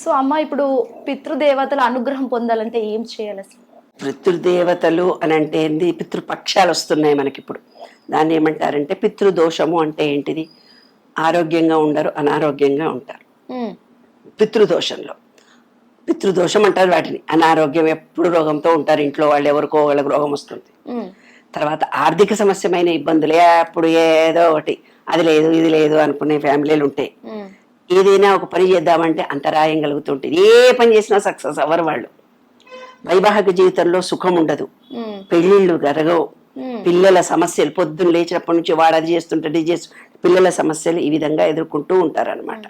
So అమ్మ ఇప్పుడు పితృదేవతల అనుగ్రహం పొందాలంటే ఏం చేయాలి అసలు? పితృదేవతలు అని అంటే ఏంది? పితృపక్షాలు వస్తున్నాయి మనకి ఇప్పుడు. దాన్ని ఏమంటారంటే పితృదోషము అంటే ఏంటిది? ఆరోగ్యంగా ఉండరు అనారోగ్యంగా ఉంటారు. పితృదోషంలో. పితృదోషం అంటారు వాటిని. అనారోగ్యం ఎప్పుడు రోగంతో ఉంటారు. ఇంట్లో వాళ్ళు ఎవరికో వాళ్ళకి రోగం వస్తుంది. తర్వాత ఆర్థిక సమస్యమైన ఇబ్బందులు ఎప్పుడు ఏదో ఒకటి. అది లేదు ఇది లేదు అనుకునే ఫ్యామిలీలు ఉంటాయి ఏదైనా ఒక పని చేద్దామంటే అంతరాయం కలుగుతుంటుంది. ఏ పని చేసినా సక్సెస్ అవ్వరు వాళ్ళు. వైవాహిక జీవితంలో సుఖం ఉండదు. పెళ్ళిళ్ళు జరగవు. ఉమ్, పిల్లల సమస్యలు పొద్దున్న లేచినప్పటి నుంచి వాడు అది చేస్తుంటాడు ఇది చేస్తు పిల్లల సమస్యలు ఈ విధంగా ఎదుర్కొంటూ ఉంటారనమాట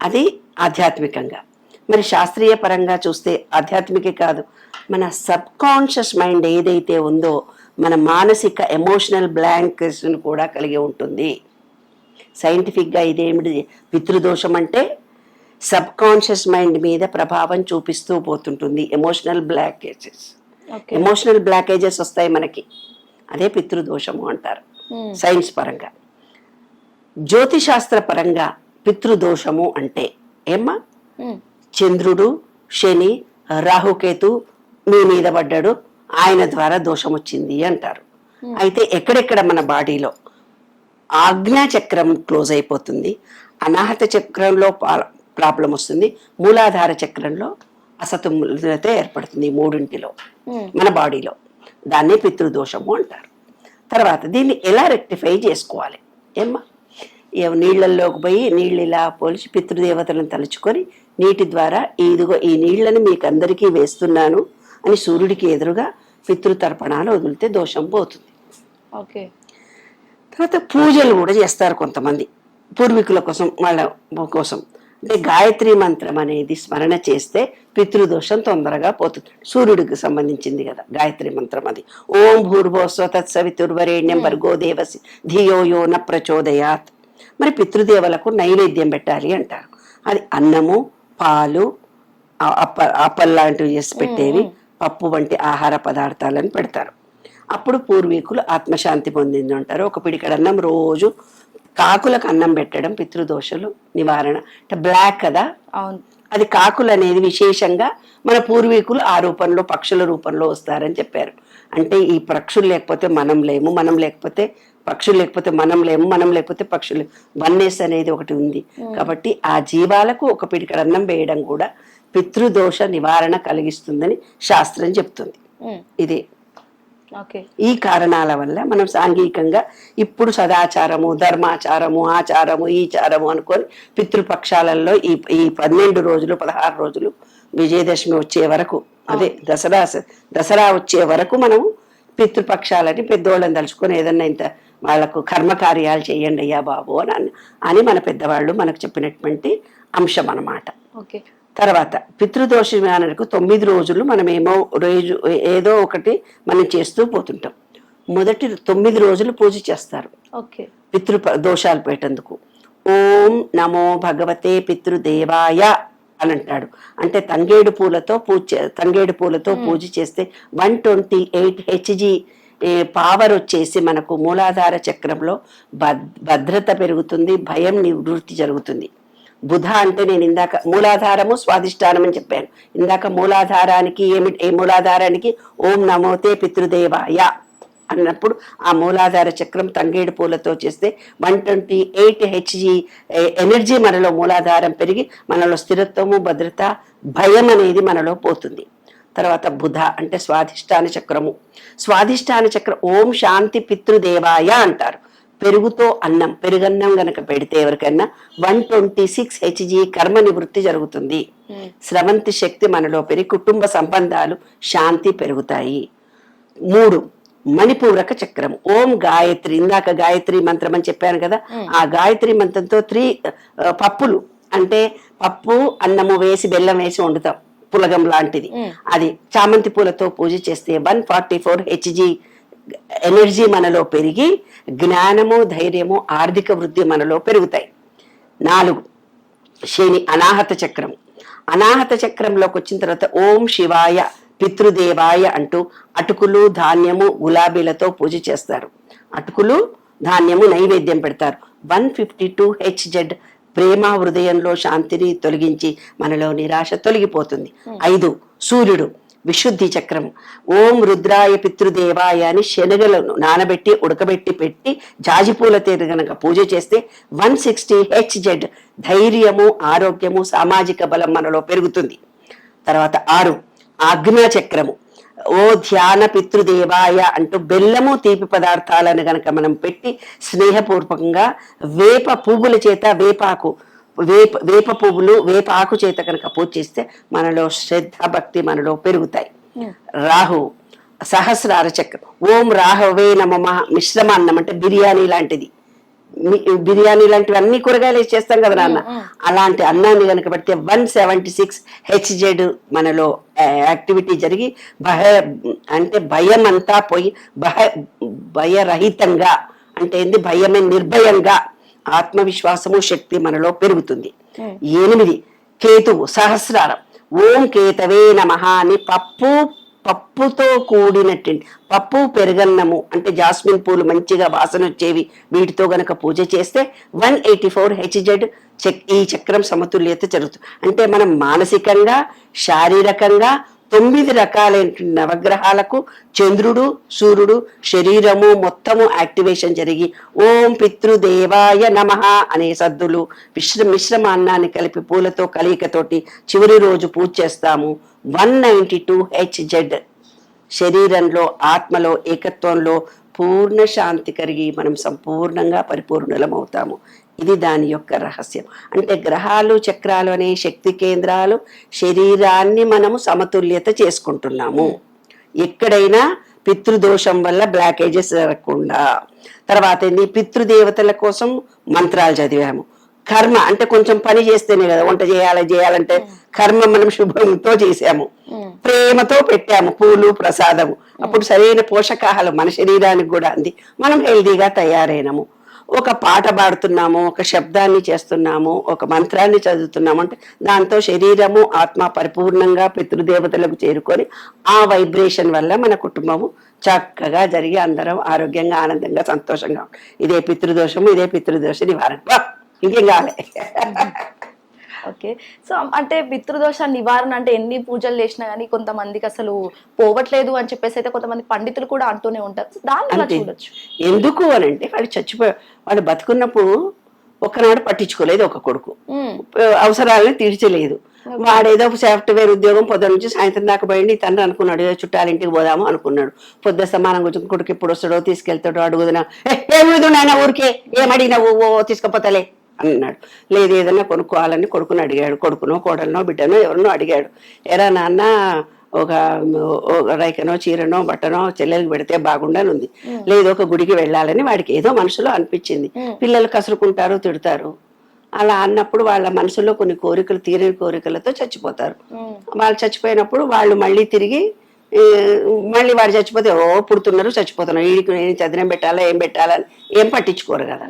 అది ఆధ్యాత్మికంగా. మరి శాస్త్రీయ పరంగా చూస్తే ఆధ్యాత్మికే కాదు. మన సబ్ కాన్షియస్ మైండ్ ఏదైతే ఉందో మన మానసిక ఎమోషనల్ బ్లాంక్స్ను కూడా కలిగి ఉంటుంది. సైంటిఫిక్గా ఇదేమిటి? పితృదోషం అంటే సబ్ కాన్షియస్ మైండ్ మీద ప్రభావం చూపిస్తూ పోతుంటుంది. Emotional blockages. ఎమోషనల్ బ్లాకేజెస్ వస్తాయి మనకి. అదే పితృదోషము అంటారు. సైన్స్ పరంగా. జ్యోతిశాస్త్ర పరంగా పితృదోషము అంటే ఏమ్మా? చంద్రుడు శని రాహుకేతు మీ మీద పడ్డాడు. ఆయన ద్వారా దోషం వచ్చింది అంటారు. అయితే ఎక్కడెక్కడ మన బాడీలో? ఆజ్ఞా చక్రం క్లోజ్ అయిపోతుంది. అనాహత చక్రంలో ప్రాబ్లం వస్తుంది. మూలాధార చక్రంలో అసతుల్యత ఏర్పడుతుంది మూడింటిలో. మన బాడీలో. దాన్ని పితృదోషము అంటారు. తర్వాత దీన్ని ఎలా రెక్టిఫై చేసుకోవాలి? ఏమ్మా? ఏ నీళ్ళల్లోకి పోయి నీళ్ళు ఇలా పోల్చి పితృదేవతలను తలుచుకొని నీటి ద్వారా ఇదిగో ఈ నీళ్ళని మీకు అందరికీ వేస్తున్నాను అని సూర్యుడికి ఎదురుగా పితృతర్పణాలు వదిలితే దోషం పోతుంది. ఓకే. తర్వాత పూజలు కూడా చేస్తారు కొంతమంది. పూర్వీకుల కోసం వాళ్ళ కోసం. అంటే గాయత్రి మంత్రం అనేది స్మరణ చేస్తే పితృదోషం తొందరగా పోతుంది. సూర్యుడికి సంబంధించింది కదా గాయత్రి మంత్రం అది. ఓం భూర్భోస్వ తత్సవితుర్వరేణ్యం భర్గో దేవసి ధియో యో న ప్రచోదయాత్. మరి పితృదేవలకు నైవేద్యం పెట్టాలి అంటారు. అది అన్నము పాలు అప్ప అప్పల్ లాంటివి చేసి పెట్టేవి. పప్పు వంటి ఆహార పదార్థాలను పెడతారు. అప్పుడు పూర్వీకులు ఆత్మశాంతి పొందింది అంటారు. ఒక పిడికడ అన్నం రోజు కాకులకు అన్నం పెట్టడం పితృదోషలు నివారణ. అంటే బ్లాక్ కదా? అవును. అది కాకులు అనేది విశేషంగా మన పూర్వీకులు ఆ రూపంలో పక్షుల రూపంలో వస్తారని చెప్పారు. అంటే ఈ పక్షులు లేకపోతే మనం లేము మనం లేకపోతే పక్షులు లేకపోతే మనం లేము మనం లేకపోతే పక్షులు వన్నెస్ అనేది ఒకటి ఉంది. కాబట్టి ఆ జీవాలకు ఒక పిడికడ అన్నం వేయడం కూడా పితృదోష నివారణ కలిగిస్తుందని శాస్త్రం చెప్తుంది. ఇది. ఈ కారణాల వల్ల మనం సాంఘికంగా ఇప్పుడు సదాచారము ధర్మాచారము ఆచారము ఈ చారము అనుకొని పితృపక్షాలలో ఈ ఈ పన్నెండు రోజులు పదహారు రోజులు విజయదశమి వచ్చే వరకు అదే దసరా దసరా వచ్చే వరకు మనం పితృపక్షాలని పెద్దోళ్ళని తలుచుకొని ఏదన్నా ఇంత వాళ్ళకు కర్మకార్యాలు చేయండి అయ్యా బాబు అని అన్- అని మన పెద్దవాళ్ళు మనకు చెప్పినటువంటి అంశం అన్నమాట ఓకే. తర్వాత పితృదోష నివారణకు తొమ్మిది రోజులు మనం ఏమో రోజు ఏదో ఒకటి మనం చేస్తూ పోతుంటాం. మొదటి తొమ్మిది రోజులు పూజ చేస్తారు. ఓకే. పితృ దోషాలు పెట్టేందుకు. ఓం నమో భగవతే పితృదేవాయ అని అంటాడు. అంటే తంగేడు పూలతో పూజ తంగేడు పూలతో పూజ చేస్తే one twenty eight HZ power వచ్చేసి మనకు మూలాధార చక్రంలో భద్- భద్రత పెరుగుతుంది భయం నివృత్తి జరుగుతుంది. బుధ అంటే నేను ఇందాక మూలాధారము స్వాధిష్టానం అని చెప్పాను. ఇందాక మూలాధారానికి ఏమి ఏ మూలాధారానికి ఓం నమోతే పితృదేవాయ అన్నప్పుడు ఆ మూలాధార చక్రం తంగేడు పూలతో చేస్తే one twenty eight HZ energy మనలో మూలాధారం పెరిగి మనలో స్థిరత్వము భద్రత భయం అనేది మనలో పోతుంది. తర్వాత బుధ అంటే స్వాధిష్టాన చక్రము. స్వాధిష్టాన చక్రం ఓం శాంతి పితృదేవాయ అంటారు. పెరుగుతో అన్నం పెరుగన్నం గనక పెడితే ఎవరికైనా వన్ ట్వంటీ సిక్స్ హెచ్జి కర్మ నివృత్తి జరుగుతుంది. స్రవంతి శక్తి మనలో పెరిగి కుటుంబ సంబంధాలు శాంతి పెరుగుతాయి. మూడు మణిపూరక చక్రం. ఓం గాయత్రి ఇందాక గాయత్రి మంత్రం అని చెప్పాను కదా ఆ గాయత్రి మంత్రంతో త్రీ పప్పులు అంటే పప్పు అన్నము వేసి బెల్లం వేసి వండుతాం పులగం లాంటిది. అది చామంతి పూలతో పూజ చేస్తే one forty four HZ energy మనలో పెరిగి జ్ఞానము ధైర్యము ఆర్థిక వృద్ధి మనలో పెరుగుతాయి. నాలుగు శని అనాహత చక్రం. అనాహత చక్రంలోకి వచ్చిన తర్వాత ఓం శివాయ పితృదేవాయ అంటూ అటుకులు ధాన్యము గులాబీలతో పూజ చేస్తారు. అటుకులు ధాన్యము నైవేద్యం పెడతారు. One fifty two H Z ప్రేమ హృదయంలో శాంతిని తొలగించి మనలో నిరాశ తొలగిపోతుంది. ఐదు సూర్యుడు. విశుద్ధి చక్రము ఓం రుద్రాయ పితృదేవాయ అని శనగలను నానబెట్టి ఉడకబెట్టి పెట్టి జాజిపూల తీరు గనక పూజ చేస్తే వన్ సిక్స్టీ హెచ్జెడ్ ధైర్యము ఆరోగ్యము సామాజిక బలం మనలో పెరుగుతుంది. తర్వాత ఆరు ఆజ్ఞా చక్రము. ఓ ధ్యాన పితృదేవాయ అంటూ బెల్లము తీపి పదార్థాలను గనక మనం పెట్టి స్నేహపూర్వకంగా వేప పువ్వుల చేత వేపాకు వేప వేప పువ్వులు వేప ఆకు చేత కనుక పూజ చేస్తే మనలో శ్రద్ధ భక్తి మనలో పెరుగుతాయి. రాహు సహస్రార చక్రం. ఓం రాహవే నమమ మిశ్రమ అన్నం అంటే బిర్యానీ లాంటిది. బిర్యానీ లాంటివి అన్ని కూరగాయలు చేస్తాం కదా నాన్న. అలాంటి అన్నాన్ని కనుక పెడితే one seventy six H Z మనలో యాక్టివిటీ జరిగి భయ అంటే భయం అంతా పోయి భయ భయరహితంగా అంటే ఏంది? భయమే నిర్భయంగా ఆత్మవిశ్వాసము శక్తి మనలో పెరుగుతుంది. ఎనిమిది కేతువు సహస్రారం. ఓం కేతవే నమః అని పప్పు పప్పుతో కూడినట్టు పప్పు పెరగన్నము అంటే జాస్మిన్ పూలు మంచిగా వాసన వచ్చేవి వీటితో గనక పూజ చేస్తే one eighty four H Z చక్ ఈ చక్రం సమతుల్యత జరుగుతుంది. అంటే మనం మానసికంగా శారీరకంగా తొమ్మిది రకాలైన నవగ్రహాలకు చంద్రుడు సూర్యుడు శరీరము మొత్తము యాక్టివేషన్ జరిగి ఓం పితృదేవాయ నమః అనే సద్దులు మిశ్ర మిశ్రమ అన్నాన్ని కలిపి పూలతో కలయికతోటి చివరి రోజు పూజ చేస్తాము. వన్ నైంటీ టూ హెచ్జెడ్ శరీరంలో ఆత్మలో ఏకత్వంలో పూర్ణ శాంతి కలిగి మనం సంపూర్ణంగా పరిపూర్ణులమవుతాము. ఇది దాని యొక్క రహస్యం. అంటే గ్రహాలు చక్రాలు అనే శక్తి కేంద్రాలు శరీరాన్ని మనము సమతుల్యత చేసుకుంటున్నాము. ఎక్కడైనా పితృదోషం వల్ల బ్లాకేజెస్ జరగకుండా. తర్వాత ఏంది? పితృదేవతల కోసం మంత్రాలు చదివాము. కర్మ అంటే కొంచెం పని చేస్తేనే కదా వంట చేయాలి చేయాలంటే కర్మ మనం శుభంతో చేసాము ప్రేమతో పెట్టాము పూలు ప్రసాదము. అప్పుడు సరైన పోషకాహారం మన శరీరానికి కూడా అంది. మనం హెల్దీగా తయారైనము. ఒక పాట పాడుతున్నాము ఒక శబ్దాన్ని చేస్తున్నాము ఒక మంత్రాన్ని చదువుతున్నాము అంటే దాంతో శరీరము ఆత్మ పరిపూర్ణంగా పితృదేవతలకు చేరుకొని ఆ వైబ్రేషన్ వల్ల మన కుటుంబము చక్కగా జరిగి అందరం ఆరోగ్యంగా ఆనందంగా సంతోషంగా ఇదే పితృదోషము ఇదే పితృదోష నివారణ. ఇంకేం కాలే ఓకే సో అంటే పితృదోష నివారణ అంటే ఎన్ని పూజలు చేసినా కానీ కొంతమందికి అసలు పోవట్లేదు అని చెప్పేసి అయితే కొంతమంది పండితులు కూడా అంటూనే ఉంటారు. దాన్ని ఎలా. చూడొచ్చు? ఎందుకు అని అంటే వాడు చచ్చిపోయి వాడు బతుకున్నప్పుడు ఒకనాడు పట్టించుకోలేదు ఒక కొడుకు. అవసరాలను తీర్చలేదు. వాడేదో సాఫ్ట్వేర్ ఉద్యోగం పొద్దున నుంచి సాయంత్రం దాకా పోయింది తండ్రి అనుకున్నాడు ఏదో చుట్టాల ఇంటికి పోదాము అనుకున్నాడు. పొద్దు సమానం కూర్చొని కొడుకు ఎప్పుడు వస్తాడో తీసుకెళ్తాడో అడుగుదనా ఏమిదు నాయన ఊరికే? ఏమడిగినావు ఓ తీసుకపోతలే. అన్నాడు. లేదు ఏదన్నా కొనుక్కోవాలని కొడుకుని అడిగాడు. కొడుకునో కోడలనో బిడ్డనో ఎవరినో అడిగాడు. ఎరా నాన్న ఒక రైకనో చీరనో బట్టనో చెల్లెలకి పెడితే బాగుండని ఉంది లేదు ఒక గుడికి వెళ్ళాలని వాడికి ఏదో మనసులో అనిపించింది. పిల్లలు కసురుకుంటారు తిడతారు. అలా అన్నప్పుడు వాళ్ళ మనసులో కొన్ని కోరికలు తీరని కోరికలతో చచ్చిపోతారు. వాళ్ళు చచ్చిపోయినప్పుడు వాళ్ళు మళ్ళీ తిరిగి మళ్ళీ వాడు చచ్చిపోతే ఓ పుడుతున్నారు చచ్చిపోతున్నారు. వీడికి నేను చదినం పెట్టాలా ఏం పెట్టాలా అని ఏం పట్టించుకోరు కదా.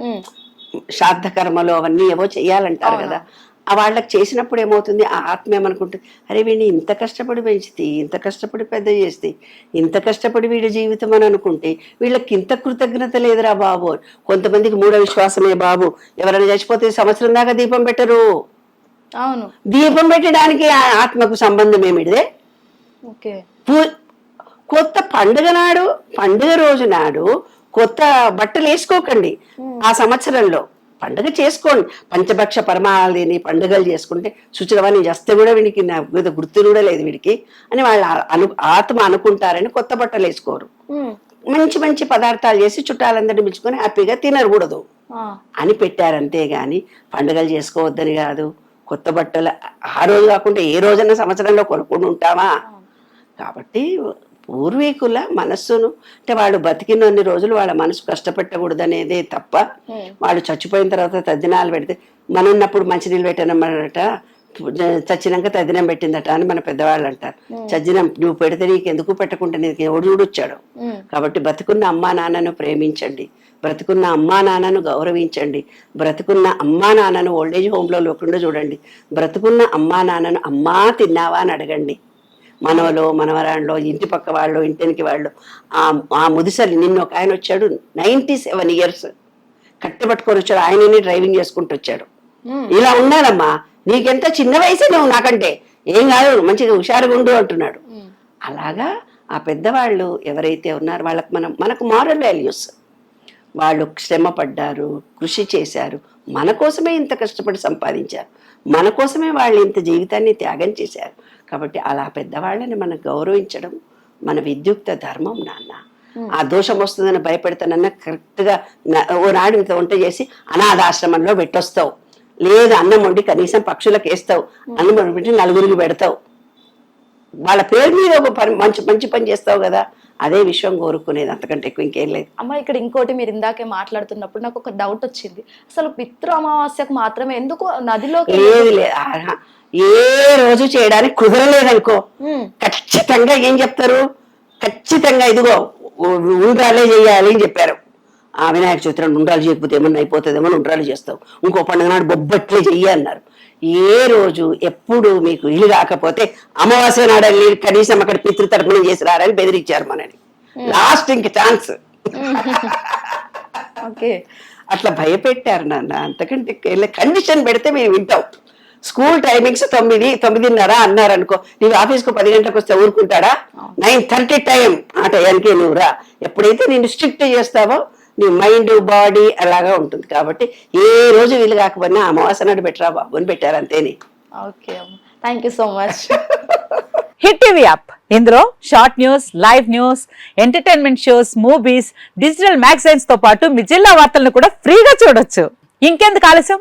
ఉమ్, శ్రాద్ధ కర్మలు అవన్నీ ఏవో చెయ్యాలంటారు కదా. ఆ వాళ్ళకి చేసినప్పుడు ఏమవుతుంది? ఆ ఆత్మ ఏమనుకుంటుంది? అరే వీడిని ఇంత కష్టపడి పెంచితే ఇంత కష్టపడి పెద్ద చేస్తే ఇంత కష్టపడి వీడి జీవితం అని అనుకుంటే వీళ్ళకి ఇంత కృతజ్ఞత లేదురా బాబు. కొంతమందికి మూఢ విశ్వాసమే బాబు. ఎవరైనా చచ్చిపోతే సంవత్సరం దాకా దీపం పెట్టరు. అవును. దీపం పెట్టడానికి ఆ ఆత్మకు సంబంధం ఏమిటిదే? కొత్త పండుగ నాడు పండుగ రోజు నాడు కొత్త బట్టలు వేసుకోకండి. ఆ సంవత్సరంలో పండుగ చేసుకోండి. పంచభక్ష పరమాలని పండుగలు చేసుకుంటే శుచిరవా నీ చేస్తే కూడా వీడికి నా గుర్తు కూడా లేదు వీడికి అని వాళ్ళ అను ఆత్మ అనుకుంటారని కొత్త బట్టలు వేసుకోరు. మంచి మంచి పదార్థాలు చేసి చుట్టాలందరినీ పిలుచుకొని హ్యాపీగా తినకూడదు. అని పెట్టారంతే గాని పండుగలు చేసుకోవద్దని కాదు. కొత్త బట్టలు ఆ రోజు కాకుండా ఏ రోజైనా సంవత్సరంలో కొనుక్కొని ఉంటామా? కాబట్టి పూర్వీకుల మనస్సును అంటే వాళ్ళు బతికినన్ని రోజులు వాళ్ళ మనసు కష్టపెట్టకూడదనేదే తప్ప వాళ్ళు చచ్చిపోయిన తర్వాత తద్దినాలు పెడితే మనం ఉన్నప్పుడు మంచినీళ్ళు పెట్టనమాట చచ్చినాక తద్దినం పెట్టిందట అని మన పెద్దవాళ్ళు అంటారు చచ్చినం నువ్వు పెడితే నీకు ఎందుకు పెట్టకుండా నీకు ఎవడు చూడొచ్చాడు? కాబట్టి బ్రతుకున్న అమ్మా నాన్నను ప్రేమించండి. బ్రతుకున్న అమ్మా నాన్నను గౌరవించండి. బ్రతుకున్న అమ్మా నాన్నను ఓల్డేజ్ హోమ్లో లేకుండా చూడండి. బ్రతుకున్న అమ్మా నాన్నను అమ్మా తిన్నావా అని అడగండి. మనవలో మనవరాండ్లో ఇంటి పక్క వాళ్ళు ఇంటికి వాళ్ళు. ఆ ఆ ముదిసలి నిన్న ఒక ఆయన వచ్చాడు నైంటీ సెవెన్ ఇయర్స్ కట్టె పట్టుకొని వచ్చాడు ఆయనని డ్రైవింగ్ చేసుకుంటూ వచ్చాడు. ఇలా ఉండాలమ్మా నీకెంత చిన్న వయసు నువ్వు నాకంటే. ఏం కాదు మంచిగా హుషారుగా ఉండు అంటున్నాడు. అలాగా ఆ పెద్దవాళ్ళు ఎవరైతే ఉన్నారో వాళ్ళకి మనం మనకు మారల్ వాల్యూస్ వాళ్ళు శ్రమ పడ్డారు కృషి చేశారు మన కోసమే ఇంత కష్టపడి సంపాదించారు. మన కోసమే వాళ్ళు ఇంత జీవితాన్ని త్యాగం చేశారు. కాబట్టి అలా పెద్దవాళ్ళని మనం గౌరవించడం మన విద్యుక్త ధర్మం నాన్న. ఆ దోషం వస్తుందని భయపెడతానన్న కరెక్ట్గా ఓ నాడు ఇంత వంట చేసి అనాథాశ్రమంలో పెట్టొస్తావు. లేదు అన్నం వండి కనీసం పక్షులకు వేస్తావు. అన్నం వండి పెట్టి నలుగురికి పెడతావు. వాళ్ళ పేరు మీద ఒక పని మంచి మంచి పని చేస్తావు కదా. అదే విషయం కోరుకునేది. అంతకంటే ఎక్కువ ఇంకేం లేదు. అమ్మ ఇక్కడ ఇంకోటి మీరు ఇందాకే మాట్లాడుతున్నప్పుడు నాకు ఒక డౌట్ వచ్చింది. అసలు పితృ అమావాస్యకు మాత్రమే ఎందుకు నదిలోకి లేదు లేదు. ఏ రోజు చేయడానికి కుదరలేదనుకో ఖచ్చితంగా ఏం చెప్తారు? ఖచ్చితంగా ఇదిగో ఉండ్రాలే చేయాలి అని చెప్పారు. ఆ వినాయక చవితి నాడు ఉండ్రాలు చేయకపోతే ఏమన్నా అయిపోతుందేమో ఉండ్రాలు చేస్తావు. ఇంకో పండుగ నాడు బొబ్బట్లే చెయ్యి అన్నారు. ఏ రోజు ఎప్పుడు మీకు ఇల్లు కాకపోతే అమావాస్య నాడు వెళ్ళి కనీసం అక్కడ పితృతర్పణం చేసి రారని బెదిరించారు మనని. లాస్ట్ ఇంక ఛాన్స్ ఓకే. అట్లా భయపెట్టారు నాన్న. అంతకంటే కండిషన్ పెడితే మేము వింటాం. స్కూల్ టైమింగ్స్ తొమ్మిది తొమ్మిదిన్నర అన్నారు అనుకో నీవు ఆఫీస్కు పది గంటలకు వస్తే ఊరుకుంటాడా నైన్ థర్టీ టైం ఆ టైంకి నువ్వు రా ఎప్పుడైతే నేను స్ట్రిక్ట్ చేస్తావో నీ మైండ్ బాడీ అలాగా ఉంటుంది. కాబట్టి ఏ రోజు వీలు కాకపోయినా అమావాస నాడు పెట్టరా బాబు అని పెట్టారు అంతేని ఓకే అమ్మ. Thank you so much hit TV app. ఇందులో short news live news entertainment shows movies digital మ్యాగజైన్స్తో పాటు మీ జిల్లా వార్తలను కూడా ఫ్రీగా చూడొచ్చు. ఇంకెందుకు ఆలస్యం?